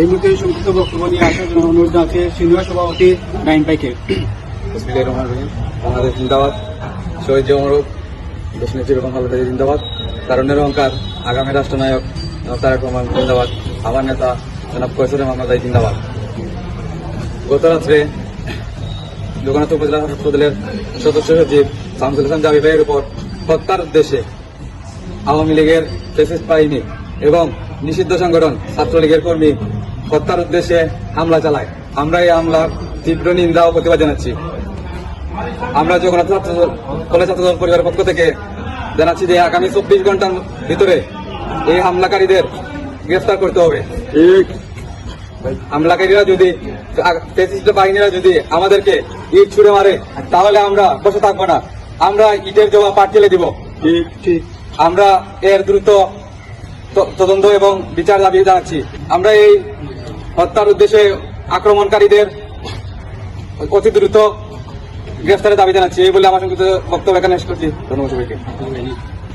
এই মুহূর্তে সংক্ষিপ্ত বক্তব্য নিয়ে আসার জন্য অনুরোধ জানাচ্ছি সিনিয়র সভাপতি নাইন পাইকে বিসমিল্লাহির বাংলাদেশ জিন্দাবাদ। শহীদ জমরক দেশনেত্রী বেগম খালেদা জিয়া জিন্দাবাদ। তারুণ্যের অহংকার, আগামী রাষ্ট্রনায়ক তারেক রহমান জিন্দাবাদ। আমার নেতা জনাব কৈশোর আলী জিন্দাবাদ। গত রাত্রে জগন্নাথ উপজেলা দলের সদস্য সচিব শামসুল হাসান জাবি ভাইয়ের উপর হত্যার উদ্দেশ্যে আওয়ামী লীগের ফেসিস্ট বাহিনী এবং নিষিদ্ধ সংগঠন ছাত্রলীগের কর্মী হত্যার উদ্দেশ্যে হামলা চালায়। আমরা এই হামলার তীব্র নিন্দা ও প্রতিবাদ জানাচ্ছি। আমরা জগন্নাথ ছাত্র কলেজ ছাত্র পরিবারের পক্ষ থেকে জানাচ্ছি যে আগামী চব্বিশ ঘণ্টার ভিতরে এই হামলাকারীদের গ্রেফতার করতে হবে। হামলাকারীরা যদি বাহিনীরা যদি আমাদেরকে ইট ছুড়ে মারে তাহলে আমরা বসে থাকব না। আমরা ইটের জবাব ফেলে দিব। ঠিক ঠিক। আমরা এর দ্রুত তদন্ত এবং বিচার দাবি জানাচ্ছি। আমরা এই হত্যার উদ্দেশ্যে আক্রমণকারীদের অতি দ্রুত গ্রেফতারের দাবি জানাচ্ছি, এই বলে আমার সঙ্গে বক্তব্য এখানে শেষ করছি। ধন্যবাদ সবাইকে।